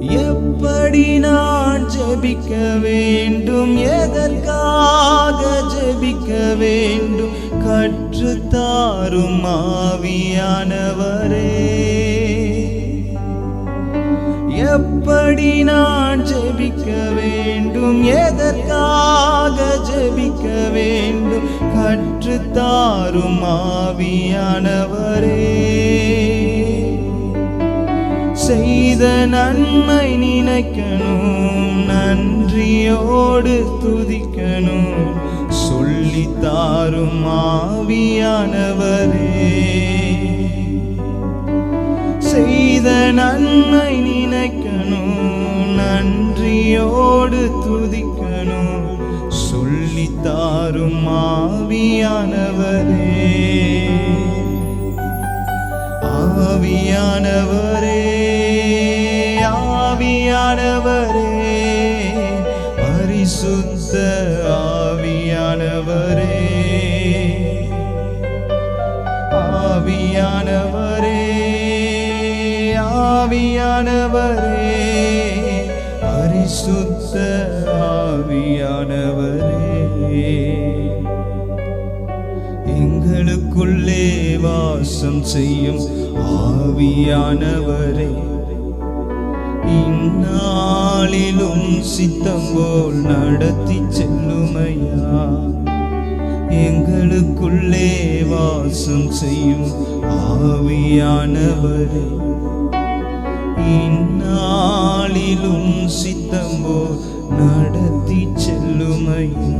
எப்படி நான் ஜபிக்க வேண்டும்? எதற்காக ஜபிக்க வேண்டும்? கற்றுத்தாரும் ஆவியானவரே. எப்படி நான் ஜபிக்க வேண்டும்? எதற்காக ஜபிக்க வேண்டும்? கற்றுத்தாரும் ஆவியானவரே. செய்த நன்மை நினைக்கணும் நன்றியோடு துதிக்கணும். சொல்லித்தாரும் ஆவியானவரே. செய்த நன்மை நினைக்கணும் நன்றியோடு துதிக்கணும். சொல்லித்தாரும் ஆவியானவரே. ஆவியானவரே. பரிசுத்த ஆவியானவரே. ஆவியானவரே ஆவியானவரே. பரிசுத்த ஆவியானவரே. எங்களுக்குள்ளே வாசம் செய்யும் ஆவியானவரே. இந்நாளிலும் சித்தம் போல் நடத்தி செல்லுமையா? எங்களுக்குள்ளே வாசம் செய்யும் ஆவியானவரே. இந்நாளிலும் சித்தம் போல் நடத்தி செல்லுமையா?